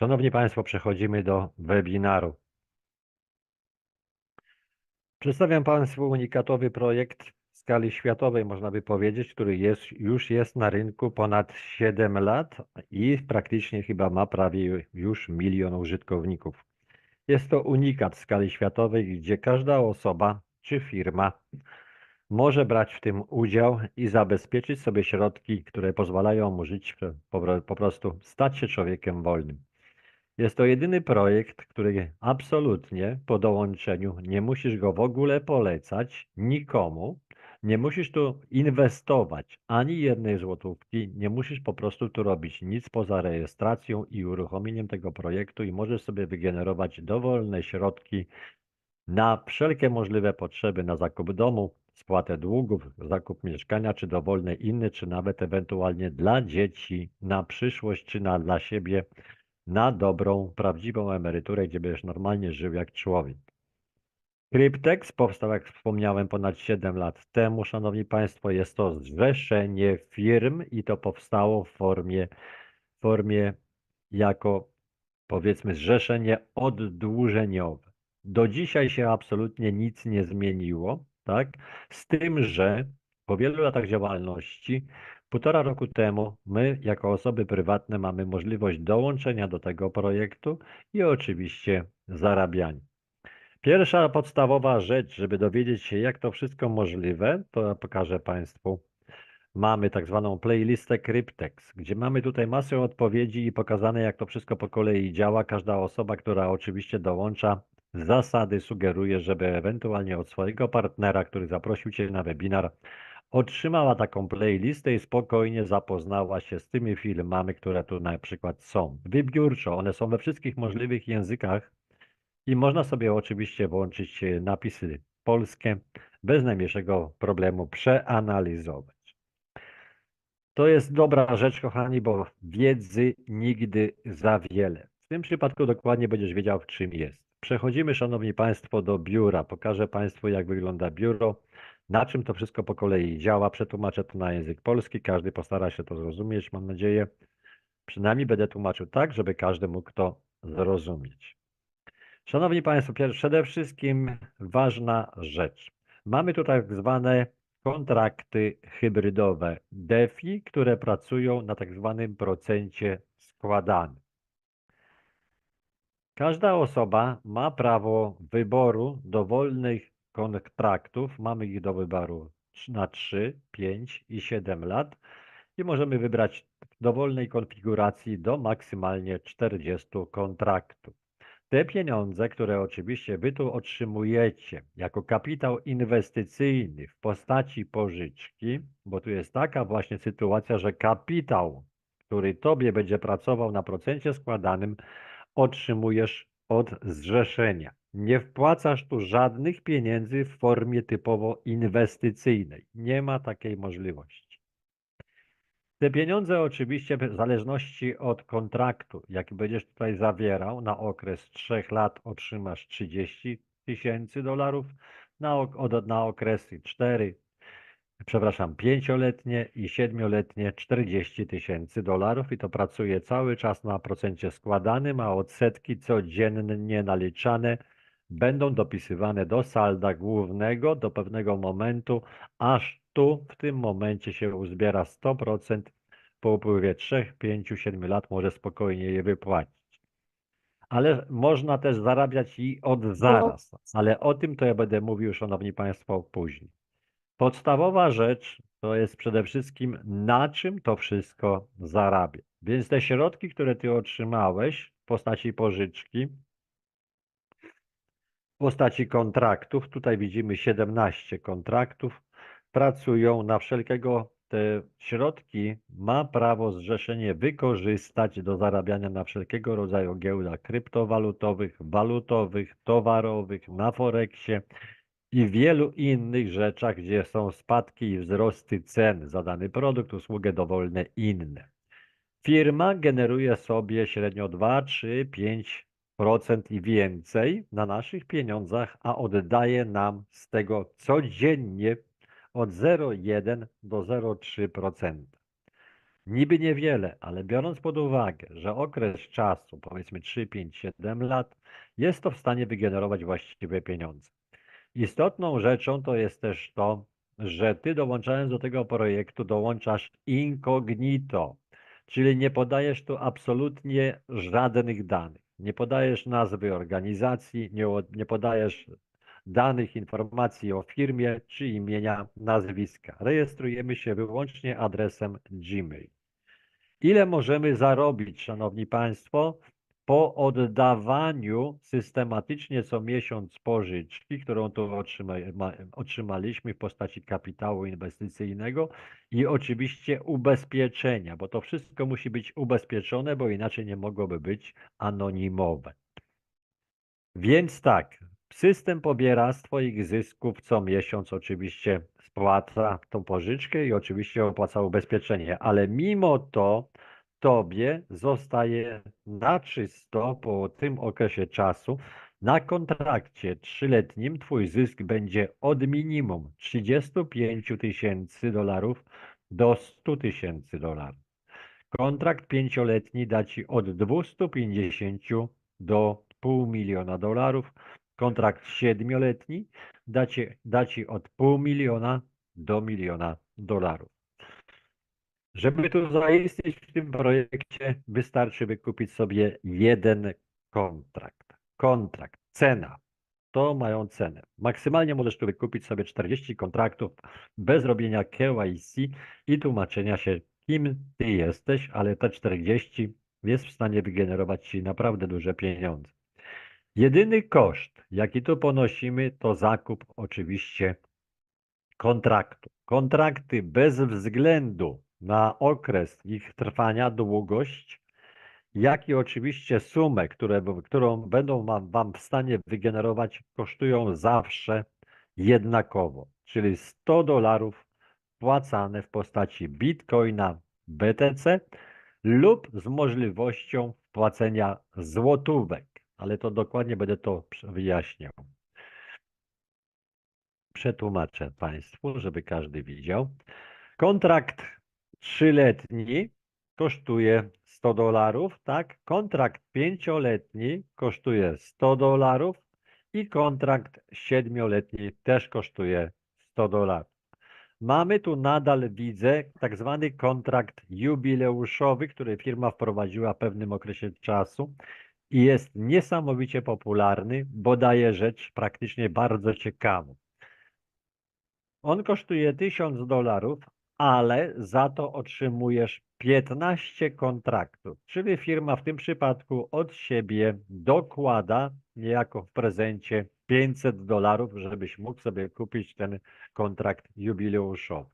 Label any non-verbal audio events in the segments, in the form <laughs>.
Szanowni Państwo, przechodzimy do webinaru. Przedstawiam Państwu unikatowy projekt w skali światowej, można by powiedzieć, który jest, już jest na rynku ponad 7 lat i praktycznie chyba ma prawie już milion użytkowników. Jest to unikat w skali światowej, gdzie każda osoba czy firma może brać w tym udział i zabezpieczyć sobie środki, które pozwalają mu żyć, po, prostu stać się człowiekiem wolnym. Jest to jedyny projekt, który absolutnie po dołączeniu nie musisz go w ogóle polecać nikomu. Nie musisz tu inwestować ani jednej złotówki, nie musisz po prostu tu robić nic poza rejestracją i uruchomieniem tego projektu i możesz sobie wygenerować dowolne środki na wszelkie możliwe potrzeby, na zakup domu, spłatę długów, zakup mieszkania, czy dowolne inne, czy nawet ewentualnie dla dzieci, na przyszłość, czy na dla siebie na dobrą, prawdziwą emeryturę, gdzie będziesz normalnie żył jak człowiek. Cryptex powstał, jak wspomniałem, ponad 7 lat temu. Szanowni Państwo, jest to zrzeszenie firm i to powstało w formie, formie jako powiedzmy zrzeszenie oddłużeniowe. Do dzisiaj się absolutnie nic nie zmieniło, tak? Z tym, że po wielu latach działalności Półtora roku temu my, jako osoby prywatne, mamy możliwość dołączenia do tego projektu i oczywiście zarabiania. Pierwsza podstawowa rzecz, żeby dowiedzieć się, jak to wszystko możliwe, to ja pokażę Państwu. Mamy tak zwaną playlistę Cryptex, gdzie mamy tutaj masę odpowiedzi i pokazane, jak to wszystko po kolei działa. Każda osoba, która oczywiście dołącza, zasady sugeruje, żeby ewentualnie od swojego partnera, który zaprosił Cię na webinar, otrzymała taką playlistę i spokojnie zapoznała się z tymi filmami, które tu na przykład są. Wybiórczo, one są we wszystkich możliwych językach i można sobie oczywiście włączyć e, napisy polskie, bez najmniejszego problemu przeanalizować. To jest dobra rzecz, kochani, bo wiedzy nigdy za wiele. W tym przypadku dokładnie będziesz wiedział, w czym jest. Przechodzimy, Szanowni Państwo, do biura. Pokażę Państwu, jak wygląda biuro na czym to wszystko po kolei działa. Przetłumaczę to na język polski, każdy postara się to zrozumieć, mam nadzieję. Przynajmniej będę tłumaczył tak, żeby każdy mógł to zrozumieć. Szanowni Państwo, przede wszystkim ważna rzecz. Mamy tu tak zwane kontrakty hybrydowe DeFi, które pracują na tak zwanym procencie składanym. Każda osoba ma prawo wyboru dowolnych kontraktów. Mamy ich do wyboru na 3, 5 i 7 lat i możemy wybrać w dowolnej konfiguracji do maksymalnie 40 kontraktów. Te pieniądze, które oczywiście Wy tu otrzymujecie jako kapitał inwestycyjny w postaci pożyczki, bo tu jest taka właśnie sytuacja, że kapitał, który Tobie będzie pracował na procencie składanym, otrzymujesz od zrzeszenia. Nie wpłacasz tu żadnych pieniędzy w formie typowo inwestycyjnej. Nie ma takiej możliwości. Te pieniądze oczywiście w zależności od kontraktu, jaki będziesz tutaj zawierał, na okres 3 lat otrzymasz 30 tysięcy dolarów, na, od, na okresy 4, przepraszam, pięcioletnie i siedmioletnie 40 tysięcy dolarów i to pracuje cały czas na procencie składanym, a odsetki codziennie naliczane będą dopisywane do salda głównego do pewnego momentu, aż tu w tym momencie się uzbiera 100%. Po upływie 3, 5, 7 lat może spokojnie je wypłacić. Ale można też zarabiać i od zaraz, ale o tym to ja będę mówił, Szanowni Państwo, później. Podstawowa rzecz to jest przede wszystkim na czym to wszystko zarabia. Więc te środki, które Ty otrzymałeś w postaci pożyczki, postaci kontraktów. Tutaj widzimy 17 kontraktów. Pracują na wszelkiego te środki ma prawo zrzeszenie wykorzystać do zarabiania na wszelkiego rodzaju giełdach kryptowalutowych, walutowych, towarowych, na Forexie i wielu innych rzeczach, gdzie są spadki i wzrosty cen za dany produkt, usługę dowolne inne. Firma generuje sobie średnio 2, 3, 5 procent i więcej na naszych pieniądzach, a oddaje nam z tego codziennie od 0,1 do 0,3%. Niby niewiele, ale biorąc pod uwagę, że okres czasu, powiedzmy 3, 5, 7 lat, jest to w stanie wygenerować właściwe pieniądze. Istotną rzeczą to jest też to, że ty dołączając do tego projektu dołączasz incognito, czyli nie podajesz tu absolutnie żadnych danych. Nie podajesz nazwy organizacji, nie, nie podajesz danych, informacji o firmie czy imienia, nazwiska. Rejestrujemy się wyłącznie adresem Gmail. Ile możemy zarobić, Szanowni Państwo, po oddawaniu systematycznie co miesiąc pożyczki, którą tu otrzyma, ma, otrzymaliśmy w postaci kapitału inwestycyjnego i oczywiście ubezpieczenia, bo to wszystko musi być ubezpieczone, bo inaczej nie mogłoby być anonimowe. Więc tak, system pobiera z Twoich zysków co miesiąc, oczywiście spłaca tą pożyczkę i oczywiście opłaca ubezpieczenie, ale mimo to Tobie zostaje na czysto po tym okresie czasu na kontrakcie trzyletnim Twój zysk będzie od minimum 35 tysięcy dolarów do 100 tysięcy dolarów. Kontrakt pięcioletni da Ci od 250 do pół miliona dolarów. Kontrakt siedmioletni da ci, da ci od pół miliona do miliona dolarów. Żeby tu zaistnieć w tym projekcie, wystarczy wykupić sobie jeden kontrakt. Kontrakt, cena. To mają cenę. Maksymalnie możesz tu wykupić sobie 40 kontraktów bez robienia KYC i tłumaczenia się, kim ty jesteś, ale te 40 jest w stanie wygenerować ci naprawdę duże pieniądze. Jedyny koszt, jaki tu ponosimy, to zakup oczywiście kontraktu. Kontrakty bez względu na okres ich trwania, długość, jak i oczywiście sumę, które, którą będą wam, wam w stanie wygenerować, kosztują zawsze jednakowo, czyli 100 dolarów płacane w postaci bitcoina BTC lub z możliwością płacenia złotówek, ale to dokładnie będę to wyjaśniał. Przetłumaczę Państwu, żeby każdy widział. Kontrakt trzyletni kosztuje 100 dolarów, tak? Kontrakt pięcioletni kosztuje 100 dolarów i kontrakt siedmioletni też kosztuje 100 dolarów. Mamy tu nadal, widzę, tak zwany kontrakt jubileuszowy, który firma wprowadziła w pewnym okresie czasu i jest niesamowicie popularny, bo daje rzecz praktycznie bardzo ciekawą. On kosztuje 1000 dolarów, ale za to otrzymujesz 15 kontraktów, czyli firma w tym przypadku od siebie dokłada niejako w prezencie 500 dolarów, żebyś mógł sobie kupić ten kontrakt jubileuszowy.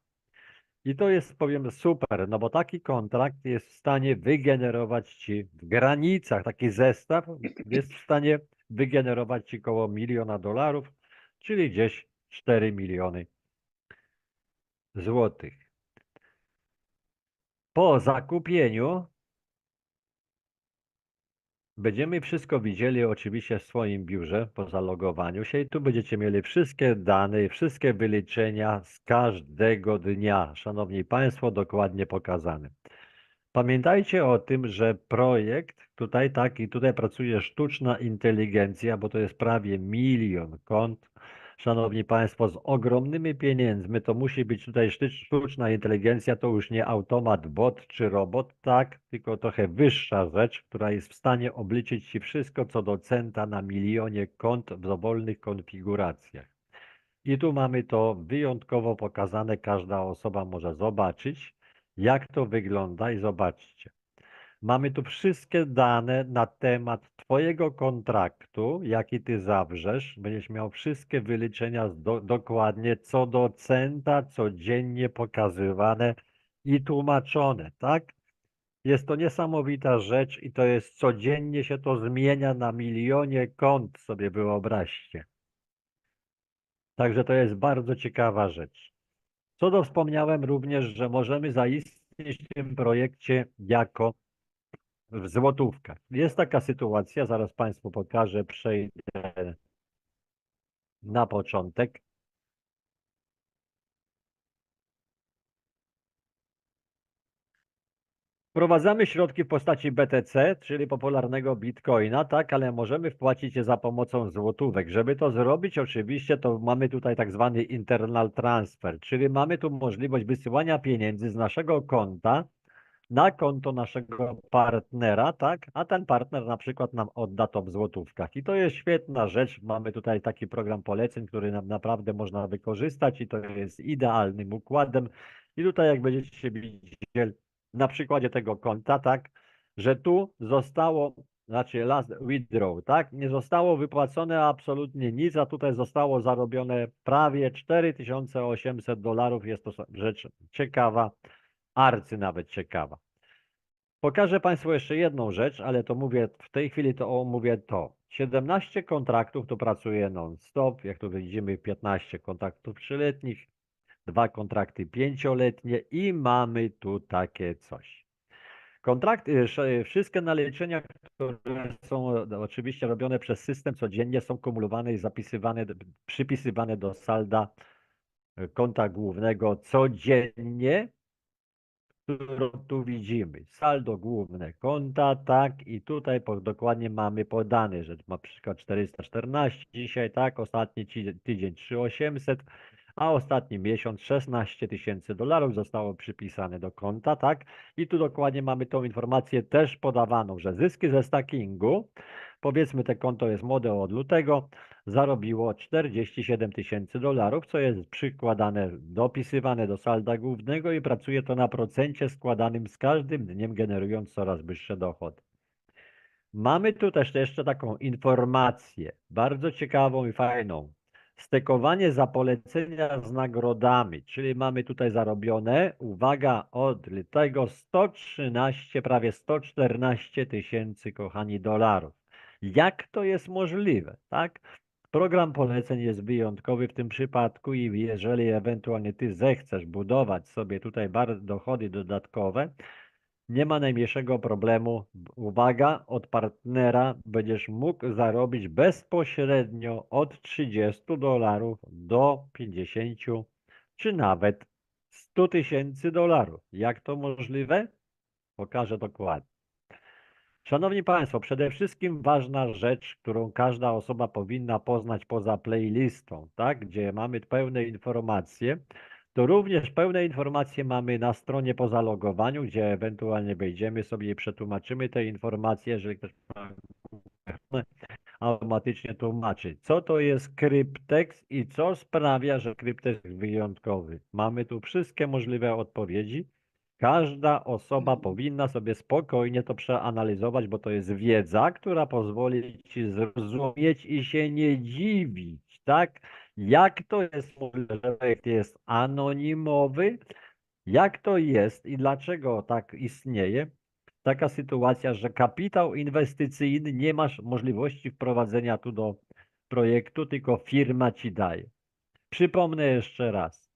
I to jest, powiem, super, no bo taki kontrakt jest w stanie wygenerować ci w granicach, taki zestaw jest w stanie wygenerować ci około miliona dolarów, czyli gdzieś 4 miliony złotych. Po zakupieniu będziemy wszystko widzieli oczywiście w swoim biurze po zalogowaniu się i tu będziecie mieli wszystkie dane, wszystkie wyliczenia z każdego dnia. Szanowni Państwo, dokładnie pokazane. Pamiętajcie o tym, że projekt tutaj tak i tutaj pracuje sztuczna inteligencja, bo to jest prawie milion kont. Szanowni Państwo, z ogromnymi pieniędzmi to musi być tutaj sztuczna inteligencja, to już nie automat, bot czy robot, tak, tylko trochę wyższa rzecz, która jest w stanie obliczyć Ci wszystko co do centa na milionie kont w dowolnych konfiguracjach. I tu mamy to wyjątkowo pokazane, każda osoba może zobaczyć, jak to wygląda i zobaczcie. Mamy tu wszystkie dane na temat Twojego kontraktu, jaki Ty zawrzesz. Będziesz miał wszystkie wyliczenia do, dokładnie co do centa, codziennie pokazywane i tłumaczone, tak? Jest to niesamowita rzecz i to jest codziennie się to zmienia na milionie kont, sobie wyobraźcie. Także to jest bardzo ciekawa rzecz. Co do wspomniałem również, że możemy zaistnieć w tym projekcie jako w złotówkach. Jest taka sytuacja, zaraz Państwu pokażę, przejdę na początek. Wprowadzamy środki w postaci BTC, czyli popularnego bitcoina, tak, ale możemy wpłacić je za pomocą złotówek. Żeby to zrobić, oczywiście, to mamy tutaj tak zwany internal transfer, czyli mamy tu możliwość wysyłania pieniędzy z naszego konta na konto naszego partnera, tak, a ten partner na przykład nam odda to w złotówkach. I to jest świetna rzecz. Mamy tutaj taki program poleceń, który nam naprawdę można wykorzystać i to jest idealnym układem. I tutaj jak będziecie widzieli, na przykładzie tego konta, tak, że tu zostało, znaczy last withdraw, tak, nie zostało wypłacone absolutnie nic, a tutaj zostało zarobione prawie 4800 dolarów. Jest to rzecz ciekawa, arcy nawet ciekawa. Pokażę Państwu jeszcze jedną rzecz, ale to mówię w tej chwili to mówię to. 17 kontraktów to pracuje non-stop, jak tu widzimy 15 kontraktów trzyletnich, dwa kontrakty pięcioletnie i mamy tu takie coś. Kontrakty, wszystkie naliczenia, które są oczywiście robione przez system codziennie są kumulowane i zapisywane, przypisywane do salda konta głównego codziennie, którą tu widzimy. Saldo główne konta, tak, i tutaj dokładnie mamy podane, że na przykład 414 dzisiaj, tak, ostatni tydzień 3800, a ostatni miesiąc 16 tysięcy dolarów zostało przypisane do konta, tak? I tu dokładnie mamy tą informację też podawaną, że zyski ze stackingu, powiedzmy te konto jest młode od lutego, zarobiło 47 tysięcy dolarów, co jest przykładane, dopisywane do salda głównego i pracuje to na procencie składanym z każdym dniem, generując coraz wyższe dochody. Mamy tu też jeszcze taką informację, bardzo ciekawą i fajną. Stekowanie za polecenia z nagrodami, czyli mamy tutaj zarobione, uwaga, od lutego 113, prawie 114 tysięcy, kochani, dolarów. Jak to jest możliwe, tak? Program poleceń jest wyjątkowy w tym przypadku i jeżeli ewentualnie Ty zechcesz budować sobie tutaj dochody dodatkowe, nie ma najmniejszego problemu. Uwaga, od partnera będziesz mógł zarobić bezpośrednio od 30 dolarów do 50 czy nawet 100 tysięcy dolarów. Jak to możliwe? Pokażę dokładnie. Szanowni Państwo, przede wszystkim ważna rzecz, którą każda osoba powinna poznać poza playlistą, tak, gdzie mamy pełne informacje, to również pełne informacje mamy na stronie po zalogowaniu, gdzie ewentualnie wejdziemy sobie i przetłumaczymy te informacje, jeżeli ktoś ma automatycznie tłumaczy, co to jest kryptekst i co sprawia, że kryptekst jest wyjątkowy. Mamy tu wszystkie możliwe odpowiedzi. Każda osoba powinna sobie spokojnie to przeanalizować, bo to jest wiedza, która pozwoli ci zrozumieć i się nie dziwić, tak? Jak to jest że projekt jest anonimowy? Jak to jest i dlaczego tak istnieje? Taka sytuacja, że kapitał inwestycyjny nie masz możliwości wprowadzenia tu do projektu, tylko firma ci daje. Przypomnę jeszcze raz.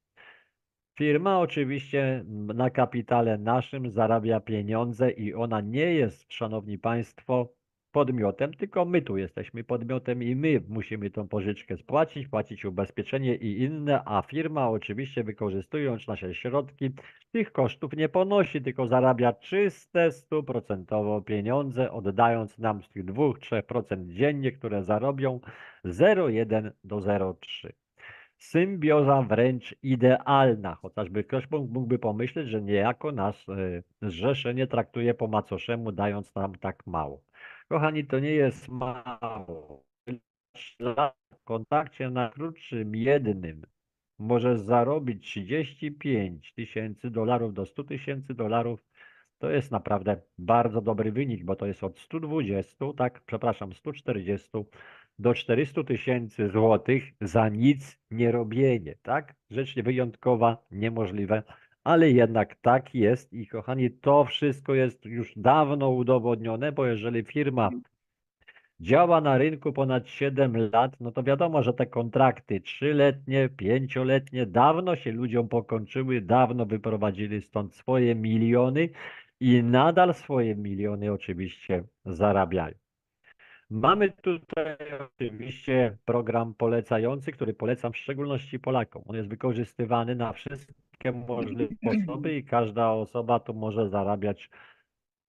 Firma oczywiście na kapitale naszym zarabia pieniądze i ona nie jest, szanowni państwo, podmiotem, tylko my tu jesteśmy podmiotem i my musimy tą pożyczkę spłacić, płacić ubezpieczenie i inne, a firma oczywiście wykorzystując nasze środki tych kosztów nie ponosi, tylko zarabia czyste, stuprocentowo pieniądze, oddając nam z tych 2-3% dziennie, które zarobią 0,1 do 0,3 symbioza wręcz idealna, chociażby ktoś mógłby pomyśleć, że niejako nas e, zrzeszenie traktuje po macoszemu, dając nam tak mało. Kochani, to nie jest mało. W kontakcie na krótszym jednym możesz zarobić 35 tysięcy dolarów do 100 tysięcy dolarów. To jest naprawdę bardzo dobry wynik, bo to jest od 120, tak, przepraszam, 140 do 400 tysięcy złotych za nic nie robienie, tak? Rzecz wyjątkowa, niemożliwe, ale jednak tak jest i kochani, to wszystko jest już dawno udowodnione, bo jeżeli firma działa na rynku ponad 7 lat, no to wiadomo, że te kontrakty trzyletnie, pięcioletnie dawno się ludziom pokończyły, dawno wyprowadzili stąd swoje miliony i nadal swoje miliony oczywiście zarabiają. Mamy tutaj oczywiście program polecający, który polecam w szczególności Polakom. On jest wykorzystywany na wszystkie możliwe sposoby i każda osoba tu może zarabiać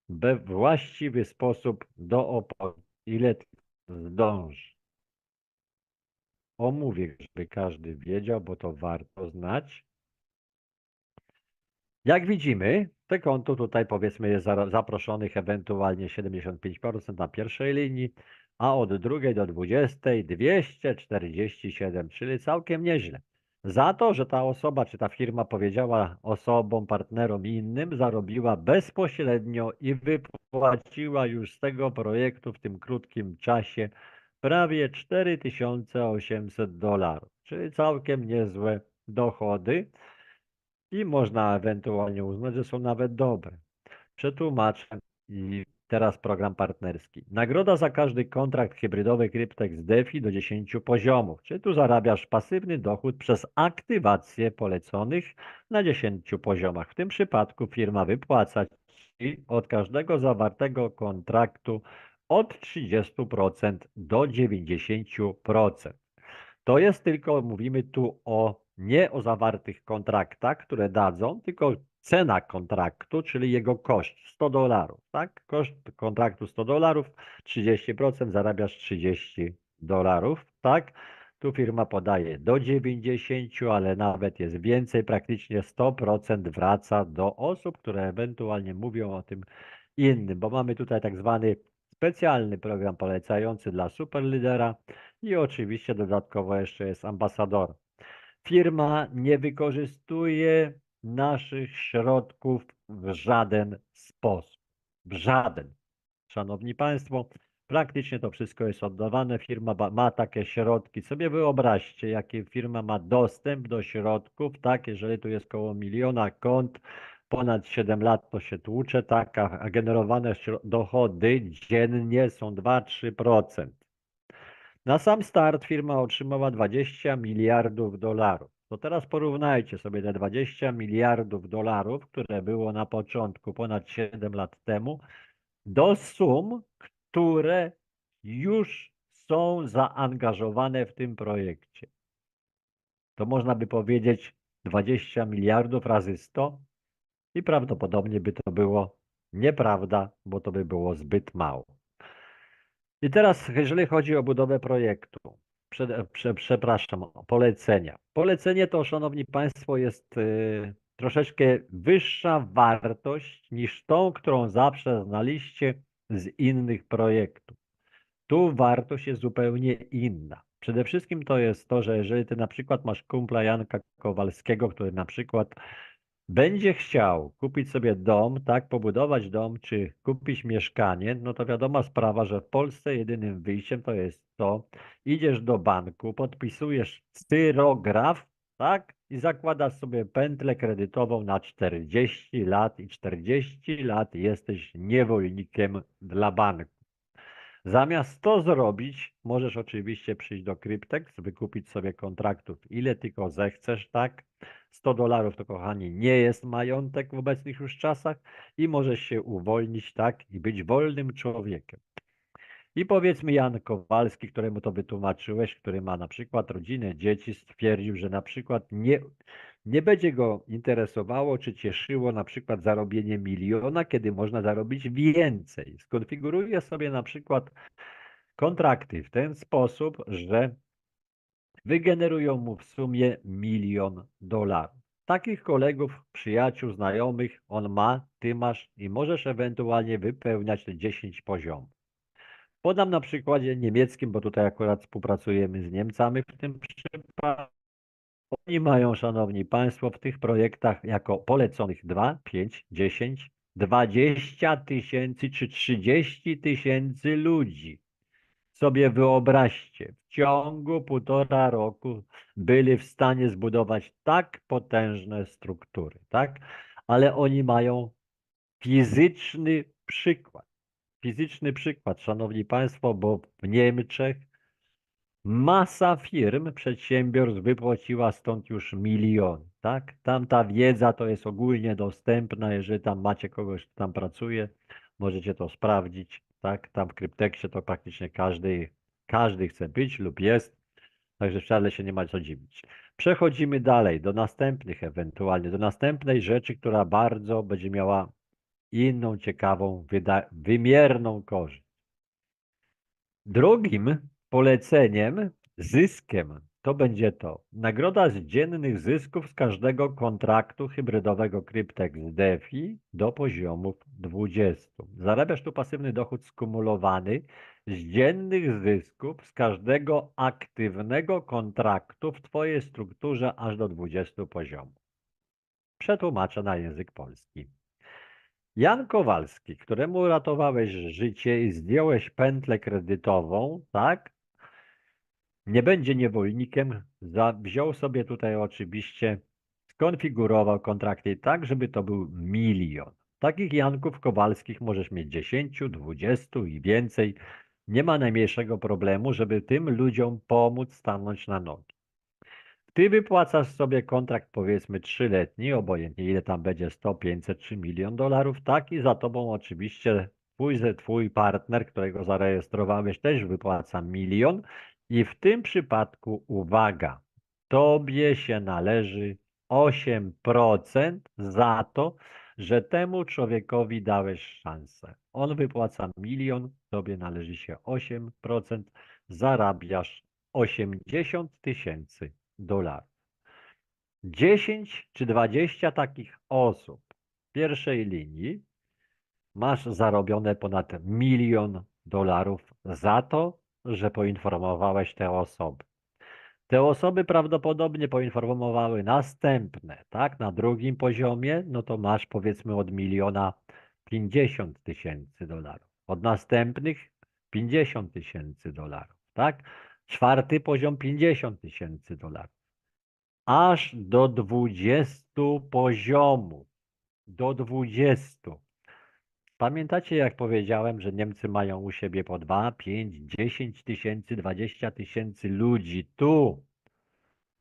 we właściwy sposób do opowiedzi, ile zdąży. Omówię, żeby każdy wiedział, bo to warto znać. Jak widzimy, konto tutaj powiedzmy jest za- zaproszonych ewentualnie 75% na pierwszej linii, a od drugiej do 20 247, czyli całkiem nieźle. Za to, że ta osoba czy ta firma powiedziała osobom, partnerom innym, zarobiła bezpośrednio i wypłaciła już z tego projektu w tym krótkim czasie prawie 4800 dolarów, czyli całkiem niezłe dochody i można ewentualnie uznać, że są nawet dobre. Przetłumaczę i teraz program partnerski. Nagroda za każdy kontrakt hybrydowy Cryptex DeFi do 10 poziomów, czyli tu zarabiasz pasywny dochód przez aktywację poleconych na 10 poziomach. W tym przypadku firma wypłaca Ci od każdego zawartego kontraktu od 30% do 90%. To jest tylko, mówimy tu o nie o zawartych kontraktach, które dadzą, tylko cena kontraktu, czyli jego koszt 100 dolarów, tak? Koszt kontraktu 100 dolarów, 30% zarabiasz 30 dolarów, tak? Tu firma podaje do 90, ale nawet jest więcej, praktycznie 100% wraca do osób, które ewentualnie mówią o tym innym, bo mamy tutaj tak zwany specjalny program polecający dla superlidera i oczywiście dodatkowo jeszcze jest ambasador. Firma nie wykorzystuje naszych środków w żaden sposób. W żaden. Szanowni Państwo, praktycznie to wszystko jest oddawane. Firma ma takie środki. Sobie wyobraźcie, jakie firma ma dostęp do środków, tak, jeżeli tu jest koło miliona kont, ponad 7 lat to się tłucze, tak, a generowane dochody dziennie są 2-3%. Na sam start firma otrzymała 20 miliardów dolarów. To teraz porównajcie sobie te 20 miliardów dolarów, które było na początku ponad 7 lat temu, do sum, które już są zaangażowane w tym projekcie. To można by powiedzieć 20 miliardów razy 100 i prawdopodobnie by to było nieprawda, bo to by było zbyt mało. I teraz, jeżeli chodzi o budowę projektu, prze, prze, przepraszam, polecenia. Polecenie to, szanowni państwo, jest y, troszeczkę wyższa wartość niż tą, którą zawsze znaliście z innych projektów. Tu wartość jest zupełnie inna. Przede wszystkim to jest to, że jeżeli ty na przykład masz kumpla Janka Kowalskiego, który na przykład będzie chciał kupić sobie dom, tak, pobudować dom, czy kupić mieszkanie, no to wiadoma sprawa, że w Polsce jedynym wyjściem to jest to, idziesz do banku, podpisujesz cyrograf, tak, i zakładasz sobie pętlę kredytową na 40 lat i 40 lat jesteś niewolnikiem dla banku. Zamiast to zrobić, możesz oczywiście przyjść do Cryptex, wykupić sobie kontraktów ile tylko zechcesz, tak? 100 dolarów to kochani nie jest majątek w obecnych już czasach i możesz się uwolnić, tak? I być wolnym człowiekiem. I powiedzmy Jan Kowalski, któremu to wytłumaczyłeś, który ma na przykład rodzinę, dzieci, stwierdził, że na przykład nie, nie będzie go interesowało, czy cieszyło na przykład zarobienie miliona, kiedy można zarobić więcej. Skonfiguruje sobie na przykład kontrakty w ten sposób, że wygenerują mu w sumie milion dolarów. Takich kolegów, przyjaciół, znajomych on ma, ty masz i możesz ewentualnie wypełniać te 10 poziomów. Podam na przykładzie niemieckim, bo tutaj akurat współpracujemy z Niemcami w tym przypadku. Oni mają, szanowni państwo, w tych projektach jako poleconych 2, 5, 10, 20 tysięcy czy 30 tysięcy ludzi. Sobie wyobraźcie, w ciągu półtora roku byli w stanie zbudować tak potężne struktury, tak? Ale oni mają fizyczny przykład. Fizyczny przykład, szanowni państwo, bo w Niemczech Masa firm, przedsiębiorstw wypłaciła stąd już milion, tak? Tam ta wiedza to jest ogólnie dostępna, jeżeli tam macie kogoś, kto tam pracuje, możecie to sprawdzić, tak? Tam w Krypteksie to praktycznie każdy, każdy chce być lub jest, także wcale się nie ma co dziwić. Przechodzimy dalej do następnych ewentualnie, do następnej rzeczy, która bardzo będzie miała inną ciekawą, wymierną korzyść. Drugim poleceniem, zyskiem, to będzie to. Nagroda z dziennych zysków z każdego kontraktu hybrydowego Cryptex z DeFi do poziomów 20. Zarabiasz tu pasywny dochód skumulowany z dziennych zysków z każdego aktywnego kontraktu w Twojej strukturze aż do 20 poziomów. Przetłumaczę na język polski. Jan Kowalski, któremu uratowałeś życie i zdjąłeś pętlę kredytową, tak? Nie będzie niewolnikiem. Wziął sobie tutaj oczywiście, skonfigurował kontrakty tak, żeby to był milion. Takich Janków Kowalskich możesz mieć 10, 20 i więcej. Nie ma najmniejszego problemu, żeby tym ludziom pomóc stanąć na nogi. Ty wypłacasz sobie kontrakt powiedzmy trzyletni, obojętnie ile tam będzie 100, 500 czy milion dolarów, tak? I za tobą oczywiście twój, twój partner, którego zarejestrowałeś też wypłaca milion i w tym przypadku uwaga, tobie się należy 8% za to, że temu człowiekowi dałeś szansę. On wypłaca milion, tobie należy się 8%, zarabiasz 80 tysięcy dolarów. 10 czy 20 takich osób w pierwszej linii masz zarobione ponad milion dolarów za to, że poinformowałeś te osoby. Te osoby prawdopodobnie poinformowały następne, tak? Na drugim poziomie, no to masz powiedzmy od miliona 50 tysięcy dolarów. Od następnych 50 tysięcy dolarów, tak? Czwarty poziom 50 tysięcy dolarów. Aż do 20 poziomów. Do 20. Pamiętacie, jak powiedziałem, że Niemcy mają u siebie po 2, 5, 10 tysięcy, 20 tysięcy ludzi tu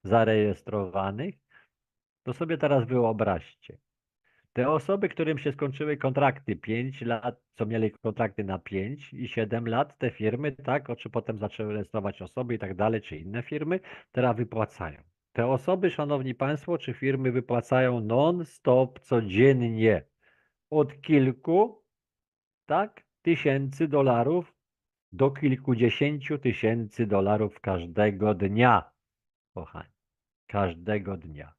zarejestrowanych? To sobie teraz wyobraźcie. Te osoby, którym się skończyły kontrakty 5 lat, co mieli kontrakty na 5 i 7 lat, te firmy, tak, czy potem zaczęły rejestrować osoby i tak dalej, czy inne firmy, teraz wypłacają. Te osoby, szanowni państwo, czy firmy wypłacają non-stop codziennie od kilku, tak, tysięcy dolarów do kilkudziesięciu tysięcy dolarów każdego dnia, kochani, każdego dnia.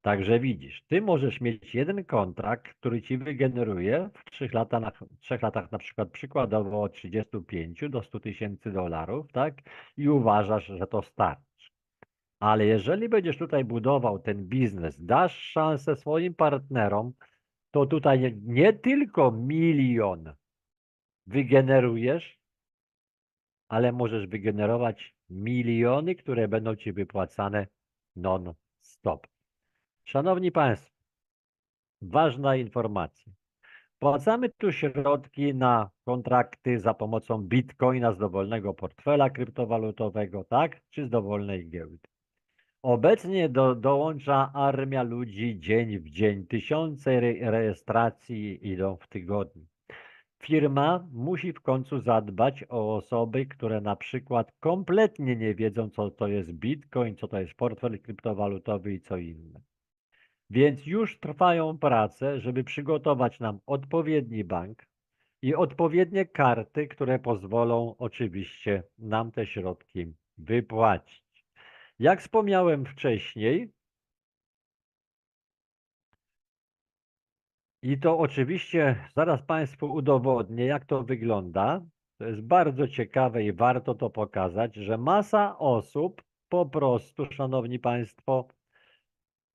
Także widzisz, ty możesz mieć jeden kontrakt, który ci wygeneruje w trzech latach, trzech latach na przykład przykładowo od 35 do 100 tysięcy dolarów, tak? I uważasz, że to starczy. Ale jeżeli będziesz tutaj budował ten biznes, dasz szansę swoim partnerom, to tutaj nie, tylko milion wygenerujesz, ale możesz wygenerować miliony, które będą ci wypłacane non-stop. Szanowni Państwo, ważna informacja. Wpłacamy tu środki na kontrakty za pomocą bitcoina z dowolnego portfela kryptowalutowego, tak? Czy z dowolnej giełdy. Obecnie do, dołącza armia ludzi dzień w dzień. Tysiące re, rejestracji idą w tygodniu. Firma musi w końcu zadbać o osoby, które na przykład kompletnie nie wiedzą, co to jest bitcoin, co to jest portfel kryptowalutowy i co inne. Więc już trwają prace, żeby przygotować nam odpowiedni bank i odpowiednie karty, które pozwolą oczywiście nam te środki wypłacić. Jak wspomniałem wcześniej, i to oczywiście zaraz Państwu udowodnię, jak to wygląda. To jest bardzo ciekawe i warto to pokazać, że masa osób po prostu, Szanowni Państwo,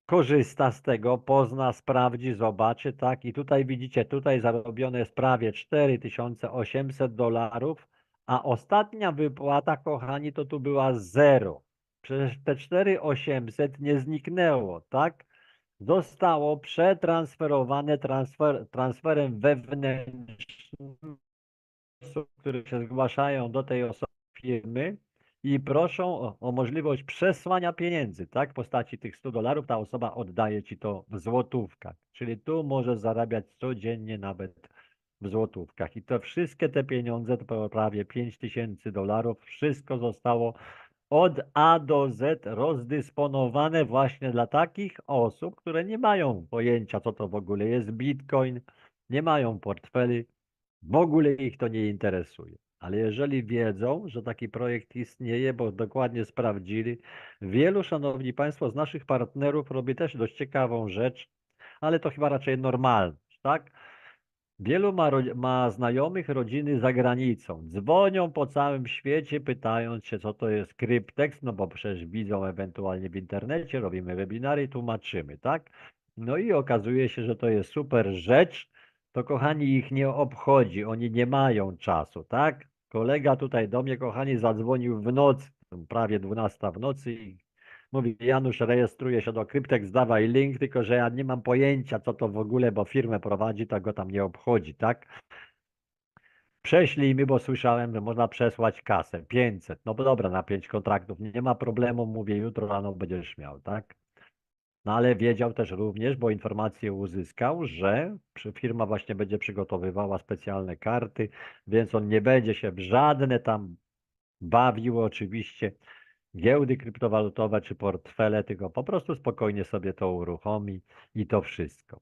korzysta z tego, pozna, sprawdzi, zobaczy, tak? I tutaj widzicie, tutaj zarobione jest prawie 4800 dolarów, a ostatnia wypłata, kochani, to tu była zero. Przecież te 4800 nie zniknęło, tak? Zostało przetransferowane transfer, transferem wewnętrznym osób, które się zgłaszają do tej osoby firmy i proszą o, o możliwość przesłania pieniędzy, tak? W postaci tych 100 dolarów ta osoba oddaje ci to w złotówkach. Czyli tu możesz zarabiać codziennie nawet w złotówkach. I to wszystkie te pieniądze, to prawie 5 tysięcy dolarów, wszystko zostało od A do Z rozdysponowane właśnie dla takich osób, które nie mają pojęcia, co to w ogóle jest Bitcoin, nie mają portfeli, w ogóle ich to nie interesuje. Ale jeżeli wiedzą, że taki projekt istnieje, bo dokładnie sprawdzili, wielu, szanowni państwo, z naszych partnerów robi też dość ciekawą rzecz, ale to chyba raczej normalność, tak? Wielu ma, ma znajomych rodziny za granicą. Dzwonią po całym świecie, pytając się, co to jest kryptekst, no bo przecież widzą ewentualnie w internecie, robimy webinary tłumaczymy, tak? No i okazuje się, że to jest super rzecz, to kochani ich nie obchodzi, oni nie mają czasu, tak? Kolega tutaj do mnie, kochani, zadzwonił w nocy, prawie 12 w nocy i mówi, Janusz, rejestruje się do Kryptek, zdawaj link, tylko że ja nie mam pojęcia, co to w ogóle, bo firmę prowadzi, to go tam nie obchodzi, tak? Prześlij mi, bo słyszałem, że można przesłać kasę, 500. No bo dobra, na 5 kontraktów nie ma problemu, mówię, jutro rano będziesz miał, tak? No ale wiedział też również, bo informację uzyskał, że firma właśnie będzie przygotowywała specjalne karty, więc on nie będzie się w żadne tam bawił oczywiście giełdy kryptowalutowe czy portfele, tylko po prostu spokojnie sobie to uruchomi i to wszystko.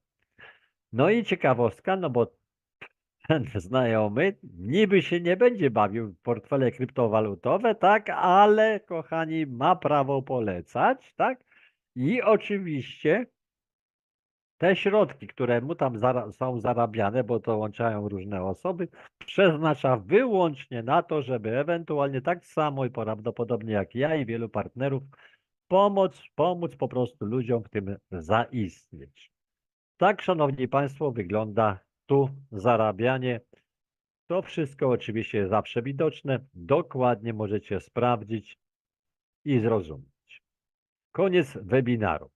No i ciekawostka, no bo ten <laughs> znajomy niby się nie będzie bawił w portfele kryptowalutowe, tak, ale kochani, ma prawo polecać, tak? I oczywiście te środki, które mu tam zara- są zarabiane, bo to łączają różne osoby, przeznacza wyłącznie na to, żeby ewentualnie tak samo i prawdopodobnie jak ja i wielu partnerów pomóc, pomóc po prostu ludziom w tym zaistnieć. Tak, szanowni państwo, wygląda tu zarabianie. To wszystko oczywiście jest zawsze widoczne. Dokładnie możecie sprawdzić i zrozumieć. Koniec webinaru.